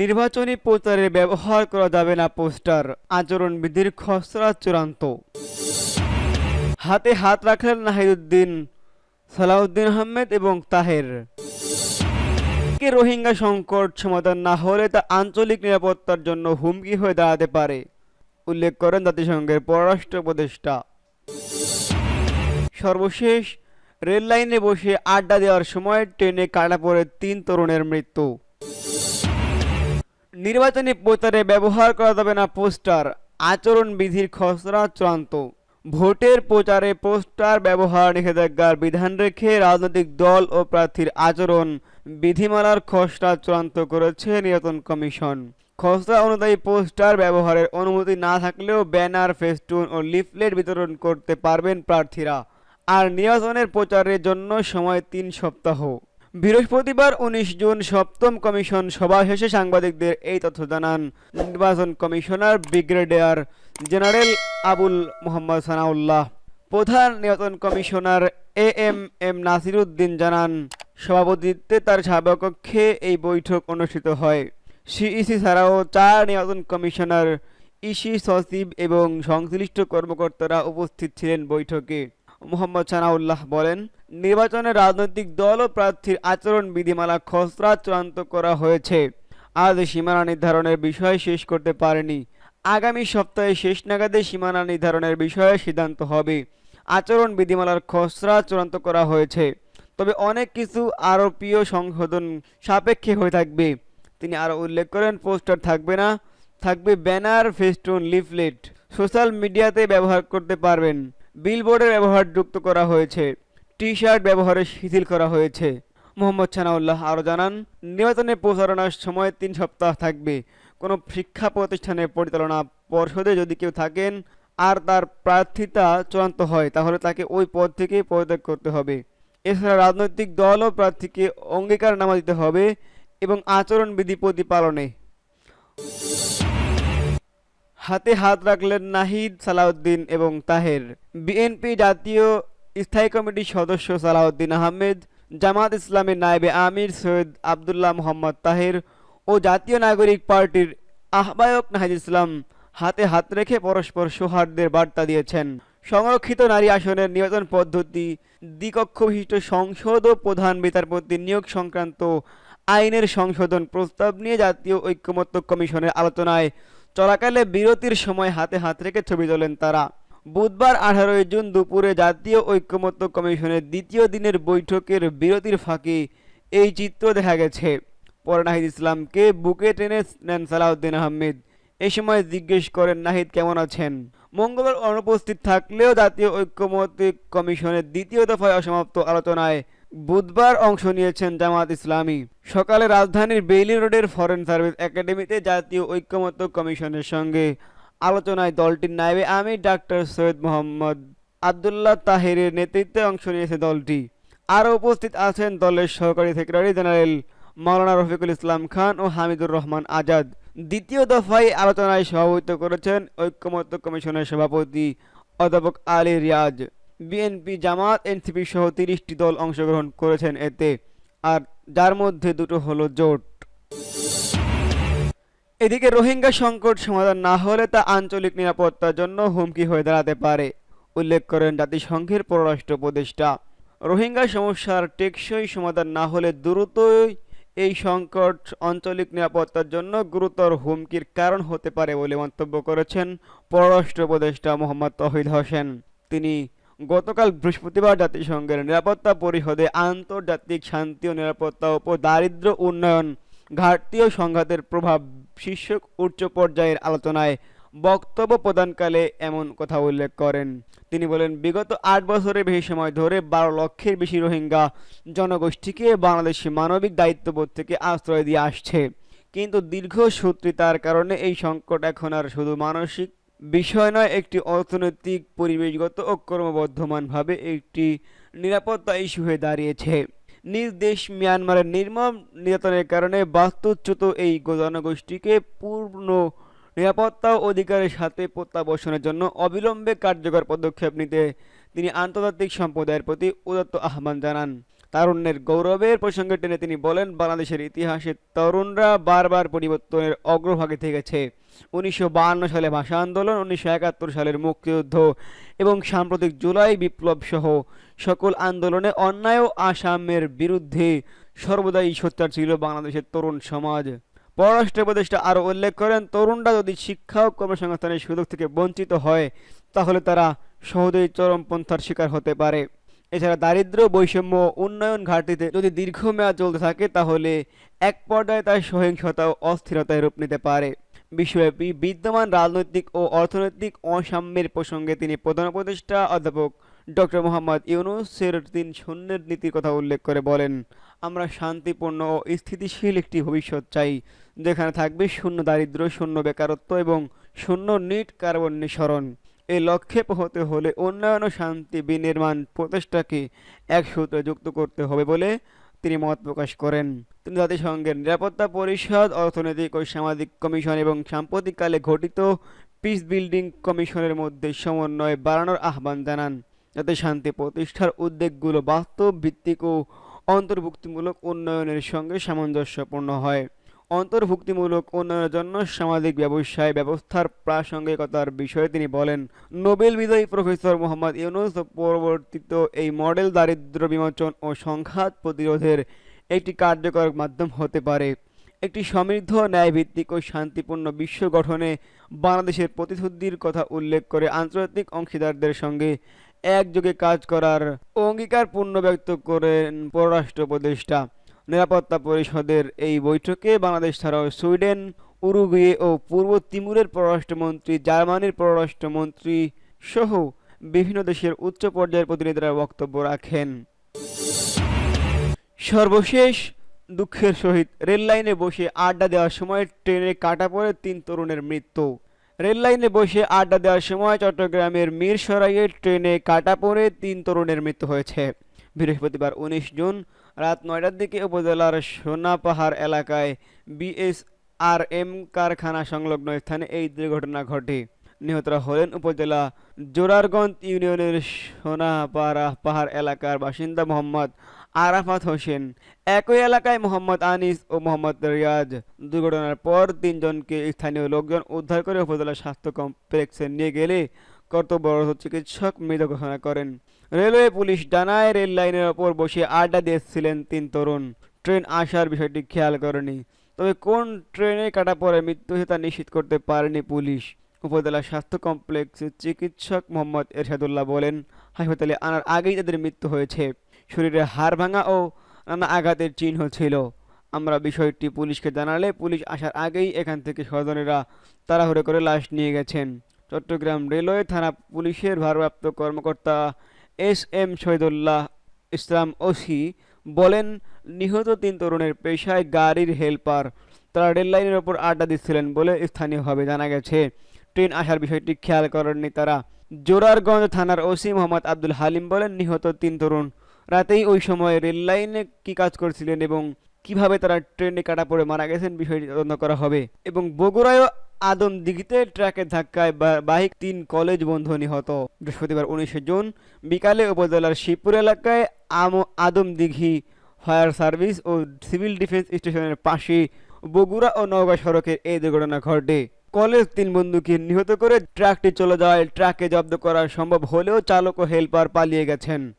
নির্বাচনী প্রচারে ব্যবহার করা যাবে না পোস্টার। আচরণ আচরণবিধির খসড়া চূড়ান্ত। হাতে হাত রাখলেন নাহিদুদ্দিন, সালাউদ্দিন আহমেদ এবং তাহের। রোহিঙ্গা সংকট সমাধান না হলে তা আঞ্চলিক নিরাপত্তার জন্য হুমকি হয়ে দাঁড়াতে পারে, উল্লেখ করেন জাতিসংঘের পররাষ্ট্র উপদেষ্টা। সর্বশেষ রেল লাইনে বসে আড্ডা দেওয়ার সময় ট্রেনে কাটা পড়ে তিন তরুণের মৃত্যু। নির্বাচনী প্রচারে ব্যবহার করা যাবে না পোস্টার আচরণ বিধির খসড়া চূড়ান্ত। ভোটের প্রচারে পোস্টার ব্যবহার নিষেধাজ্ঞার বিধান রেখে রাজনৈতিক দল ও প্রার্থীর আচরণ, বিধিমালার খসড়া চূড়ান্ত করেছে নির্বাচন কমিশন। খসড়া অনুযায়ী পোস্টার ব্যবহারের অনুমতি না থাকলেও ব্যানার, ফেস্টুন ও লিফলেট বিতরণ করতে পারবেন প্রার্থীরা। আর নির্বাচনের প্রচারের জন্য সময় তিন সপ্তাহ। বৃহস্পতিবার উনিশ জুন সপ্তম কমিশন সভা শেষে সাংবাদিকদের এই তথ্য জানান। নির্বাচন commissioner brigadier general Abul Mohammad Sanaullah. প্রধান নির্বাচন commissioner A M M Nasiruddin জানান, সভাপতিত্বে তার সভাকক্ষে এই বৈঠক অনুষ্ঠিত হয়। সিইসি ছাড়াও চার নির্বাচন কমিশনার, ইসি সচিব এবং সংশ্লিষ্ট কর্মকর্তারা উপস্থিত ছিলেন বৈঠকে। মোহাম্মদ সানাউল্লাহ বলেন, নির্বাচনে রাজনৈতিক দল ও প্রার্থীর আচরণ বিধিমালা খসড়া চূড়ান্ত করা হয়েছে। আজ সীমানা নির্ধারণের বিষয় শেষ করতে পারেনি। আগামী সপ্তাহে শেষ নাগাদে সীমানা নির্ধারণের বিষয়ে সিদ্ধান্ত হবে। আচরণ বিধিমালার খসড়া চূড়ান্ত করা হয়েছে। তবে অনেক কিছু আরোপীয় সংশোধন সাপেক্ষে হয়ে থাকবে। তিনি আরও উল্লেখ করেন, পোস্টার থাকবে না, থাকবে ব্যানার, ফেস্টুন, লিফলেট, সোশ্যাল মিডিয়াতে ব্যবহার করতে পারবেন। বিলবোর্ডের ব্যবহার যুক্ত করা হয়েছে টি শার্ট ব্যবহারে শিথিল করা হয়েছে। মোহাম্মদ সানাউল্লাহ আরও জানান, নির্বাচনে প্রচারণার সময় তিন সপ্তাহ থাকবে। কোনো শিক্ষা প্রতিষ্ঠানের পরিচালনা পর্ষদে যদি কেউ থাকেন আর তার প্রার্থিতা চূড়ান্ত হয়, তাহলে তাকে ওই পদ থেকে পদত্যাগ করতে হবে। এছাড়া রাজনৈতিক দল ও প্রার্থীকে অঙ্গীকারনামা দিতে হবে এবং আচরণবিধি প্রতিপালনে। হাতে হাত রাখলেন নাহিদ সালাউদ্দিন এবং তাহের। বিএনপি জাতীয় স্থায়ী কমিটির সদস্য সালাউদ্দিন আহমেদ, জামাত ইসলামের নায়েবে আমির সৈয়দ আবদুল্লাহ মোহাম্মদ তাহের ও জাতীয় নাগরিক পার্টির আহ্বায়ক নাহিদ ইসলাম হাতে হাত রেখে পরস্পর সৌহার্দ্যের বার্তা দিয়েছেন। সংরক্ষিত নারী আসনের নির্বাচন পদ্ধতি দ্বিকক্ষ বিশিষ্ট সংসদ ও প্রধান বিচারপতি নিয়োগ সংক্রান্ত আইনের সংশোধন প্রস্তাব নিয়ে জাতীয় ঐক্যমত্য কমিশনের আলোচনায় চলাকালে বিরতির সময় হাতে হাত রেখে ছবি তোলেন তারা। বুধবার আঠারোই জুন দুপুরে জাতীয় ঐক্যমত্য কমিশনের দ্বিতীয় দিনের বৈঠকের বিরতির ফাঁকে এই চিত্র দেখা গেছে। পরে নাহিদ ইসলামকে বুকে টেনে নেন সালাউদ্দিন আহমেদ। এ সময় জিজ্ঞেস করেন, নাহিদ, কেমন আছেন? মঙ্গলবার অনুপস্থিত থাকলেও জাতীয় ঐক্যমত্য কমিশনের দ্বিতীয় দফায় অসমাপ্ত আলোচনায় বুধবার অংশ নিয়েছেন জামাত ইসলামী। সকালে রাজধানীর বেইলি রোডের ফরেন সার্ভিস একাডেমিতে জাতীয় ঐক্যমত্য কমিশনের সঙ্গে আলোচনায় দলটির নায়েবে আমি ডাক্তার সৈয়দ মোহাম্মদ আবদুল্লাহ তাহেরের নেতৃত্বে অংশ নিয়েছে দলটি। আরও উপস্থিত আছেন দলের সহকারী সেক্রেটারি জেনারেল মাওলানা রফিকুল ইসলাম খান ও হামিদুর রহমান আজাদ। দ্বিতীয় দফায় আলোচনায় সভাপতিত্ব করেছেন ঐক্যমত্য কমিশনের সভাপতি অধ্যাপক আলী রিয়াজ। বিএনপি জামাত এনসিপি সহ তিরিশটি দল অংশগ্রহণ করেছেন এতে, আর যার মধ্যে দুটো হলো জোট। এদিকে রোহিঙ্গা সংকট সমাধান না হলে তা আঞ্চলিক নিরাপত্তার জন্য হুমকি হয়ে দাঁড়াতে পারে, উল্লেখ করেন জাতিসংঘের পররাষ্ট্র উপদেষ্টা। রোহিঙ্গা সমস্যার টেকসই সমাধান না হলে দ্রুতই এই সংকট আঞ্চলিক নিরাপত্তার জন্য গুরুতর হুমকির কারণ হতে পারে বলে মন্তব্য করেছেন পররাষ্ট্র উপদেষ্টা মোহাম্মদ তহিদ হোসেন। তিনি গতকাল বৃহস্পতিবার জাতিসংঘের নিরাপত্তা পরিষদে আন্তর্জাতিক শান্তি ও নিরাপত্তা ও দারিদ্র উন্নয়ন ঘাটতি ও সংঘাতের প্রভাব শীর্ষক উচ্চ পর্যায়ের আলোচনায় বক্তব্য প্রদানকালে এমন কথা উল্লেখ করেন। তিনি বলেন, বিগত আট বছরের বেশি সময় ধরে বারো লক্ষের বেশি রোহিঙ্গা জনগোষ্ঠীকে বাংলাদেশে মানবিক দায়িত্ববোধ থেকে আশ্রয় দিয়ে আসছে। কিন্তু দীর্ঘ সূত্রিতার কারণে এই সংকট এখন আর শুধু মানসিক বিষয় নয়, একটি অর্থনৈতিক, পরিবেশগত ও ক্রমবর্ধমানভাবে একটি নিরাপত্তা ইস্যু হয়ে দাঁড়িয়েছে। নিজ দেশ মিয়ানমারের নির্মম নির্যাতনের কারণে বাস্তুচ্যুত এই জনগোষ্ঠীকে পূর্ণ নিরাপত্তা অধিকারের সাথে প্রত্যাবর্ষণের জন্য অবিলম্বে কার্যকর পদক্ষেপ নিতে তিনি আন্তর্জাতিক সম্প্রদায়ের প্রতি উদাত্ত আহ্বান জানান। তারুণ্যের গৌরবের প্রসঙ্গে টেনে তিনি বলেন, বাংলাদেশের ইতিহাসে তরুণরা বারবার পরিবর্তনের অগ্রভাগে থেকেছে। উনিশশো সালে ভাষা আন্দোলন, উনিশশো একাত্তর সালের মুক্তিযুদ্ধ এবং সাম্প্রতিক জুলাই বিপ্লব সহ সকল আন্দোলনে অন্যায় আসামের বিরুদ্ধে সর্বদাই সোচ্চার ছিল বাংলাদেশের তরুণ সমাজ। পররাষ্ট্র উপদেষ্টা আরও উল্লেখ করেন, তরুণরা যদি শিক্ষা ও কর্মসংস্থানের সুযোগ থেকে বঞ্চিত হয়, তাহলে তারা সহজেই চরমপন্থার শিকার হতে পারে। এছাড়া দারিদ্র্য বৈষম্য উন্নয়ন ঘাটতিতে যদি দীর্ঘমেয়াদ চলতে থাকে, তাহলে এক পর্যায়ে তার সহিংসতা ও অস্থিরতায় রূপ নিতে পারে। বিশ্বব্যাপী বিদ্যমান রাজনৈতিক ও অর্থনৈতিক অসাম্যের প্রসঙ্গে তিনি প্রধান উপদেষ্টা অধ্যাপক ডক্টর মোহাম্মদ ইউনুসের তিন শূন্যের নীতির কথা উল্লেখ করে বলেন, আমরা শান্তিপূর্ণ ও স্থিতিশীল একটি ভবিষ্যৎ চাই, যেখানে থাকবে শূন্য দারিদ্র্য, শূন্য বেকারত্ব এবং শূন্য নিট কার্বন নিঃসরণ। এই লক্ষ্যে পৌঁছতে হলে উন্নয়ন ও শান্তি বিনির্মাণ প্রচেষ্টাকে এক সূত্রে যুক্ত করতে হবে বলে তিনি মত প্রকাশ করেন। তিনি জাতিসংঘের নিরাপত্তা পরিষদ, অর্থনৈতিক ও সামাজিক কমিশন এবং সাম্প্রতিককালে ঘটিত পিস বিল্ডিং কমিশনের মধ্যে সমন্বয় বাড়ানোর আহ্বান জানান। যাতে শান্তি প্রতিষ্ঠার উদ্যোগগুলো বাস্তব ভিত্তিক ও অন্তর্ভুক্তিমূলক উন্নয়নের সঙ্গে সামঞ্জস্যপূর্ণ হয়। অন্তর্ভুক্তিমূলক উন্নয়নের জন্য সামাজিক ব্যবসায় ব্যবস্থার প্রাসঙ্গিকতার বিষয়ে তিনি বলেন, নোবেল বিজয়ী প্রফেসর মোহাম্মদ ইউনুস পরবর্তীত এই মডেল দারিদ্র্য বিমোচন ও সংঘাত প্রতিরোধের একটি কার্যকর মাধ্যম হতে পারে। একটি সমৃদ্ধ ন্যায়ভিত্তিক ও শান্তিপূর্ণ বিশ্ব গঠনে বাংলাদেশের প্রতিশ্রুতির কথা উল্লেখ করে আন্তর্জাতিক অংশীদারদের সঙ্গে একযোগে কাজ করার অঙ্গীকার পূর্ণ ব্যক্ত করেন পররাষ্ট্র উপদেষ্টা। নিরাপত্তা পরিষদের এই বৈঠকে বাংলাদেশ ছাড়াও সুইডেন, উরুগুয়ে ও পূর্ব তিমুরের পররাষ্ট্রমন্ত্রী, জার্মানির পররাষ্ট্রমন্ত্রী সহ বিভিন্ন দেশের উচ্চ পর্যায়ের প্রতিনিধিরা বক্তব্য রাখেন। সর্বশেষ দুঃখের সহিত রেল লাইনে বসে আড্ডা দেওয়ার সময় ট্রেনে কাটা পড়ে তিন তরুণের মৃত্যু। রেল লাইনে বসে আড্ডা দেওয়ার সময় চট্টগ্রামের মিরসরাইয়ে ট্রেনে কাটা পড়ে তিন তরুণের মৃত্যু হয়েছে। বৃহস্পতিবার উনিশ জুন রাত নয়টার দিকে উপজেলার সোনাপাহাড় এলাকায় বিএসআরএম কারখানা সংলগ্ন স্থানে এই দুর্ঘটনা ঘটে। নিহতরা হলেন উপজেলা জোরারগঞ্জ ইউনিয়নের সোনাপাড়া পাহাড় এলাকার বাসিন্দা মোহাম্মদ আরাফাত হোসেন। একই এলাকায় মোহাম্মদ আনিস ও মোহাম্মদ রিয়াজ। দুর্ঘটনার পর তিনজনকে স্থানীয় লোকজন উদ্ধার করে উপজেলা স্বাস্থ্য কমপ্লেক্সে নিয়ে গেলে কর্তব্যরত চিকিৎসক মৃত ঘোষণা করেন। রেলওয়ে পুলিশ ডানায় রেল লাইনের ওপর বসে আড্ডা দিয়েছিলেন তিন তরুণ। ট্রেন আসার বিষয়টি খেয়াল করেনি। তবে কোন ট্রেনে কাটা পরে মৃত্যু হয়েছে তা নিশ্চিত করতে পারেনি পুলিশ। উপজেলা স্বাস্থ্য কমপ্লেক্সের চিকিৎসক মোহাম্মদ এরশাদুল্লাহ বলেন, হাসপাতালে আনার আগেই তাদের মৃত্যু হয়েছে। শরীরে হাড় ভাঙা ও নানা আঘাতের চিহ্ন ছিল। আমরা বিষয়টি পুলিশকে জানালে পুলিশ আসার আগেই এখান থেকে স্বজনেরা তাড়াহুড়ো করে লাশ নিয়ে গেছেন। চট্টগ্রাম রেলওয়ে থানা পুলিশের ভারপ্রাপ্ত কর্মকর্তা S M Shahidullah Islam OC বলেন, নিহত তিন তরুণের পেশায় গাড়ির হেল্পার। তারা রেল লাইনের ওপর আড্ডা দিচ্ছিলেন বলে স্থানীয়ভাবে জানা গেছে। ট্রেন আসার বিষয়টি খেয়াল করেননি তারা। জোরারগঞ্জ থানার ওসি মোহাম্মদ আব্দুল হালিম বলেন, নিহত তিন তরুণ। রাতেই ওই সময় রেল লাইনে কী কাজ করছিলেন এবং কীভাবে তারা ট্রেনে কাটা পড়ে মারা গেছেন বিষয়টি তদন্ত করা হবে এবং বগুড়ায়ও আদম দিঘিতে ট্রাকের ধাক্কায় বা- বাইক তিন কলেজ বন্ধু নিহত। বৃহস্পতিবার উনিশে জুন বিকালে উপজেলার শিবপুর এলাকায় আম, আদম দিঘি ফায়ার সার্ভিস ও সিভিল ডিফেন্স স্টেশনের পাশে বগুড়া ও নওগাঁ সড়কের এই দুর্ঘটনা ঘটে। কলেজ তিন বন্ধুকে নিহত করে ট্রাকটি চলে যাওয়ায় ট্রাকে জব্দ করা সম্ভব হলেও চালক ও হেল্পার পালিয়ে গেছেন।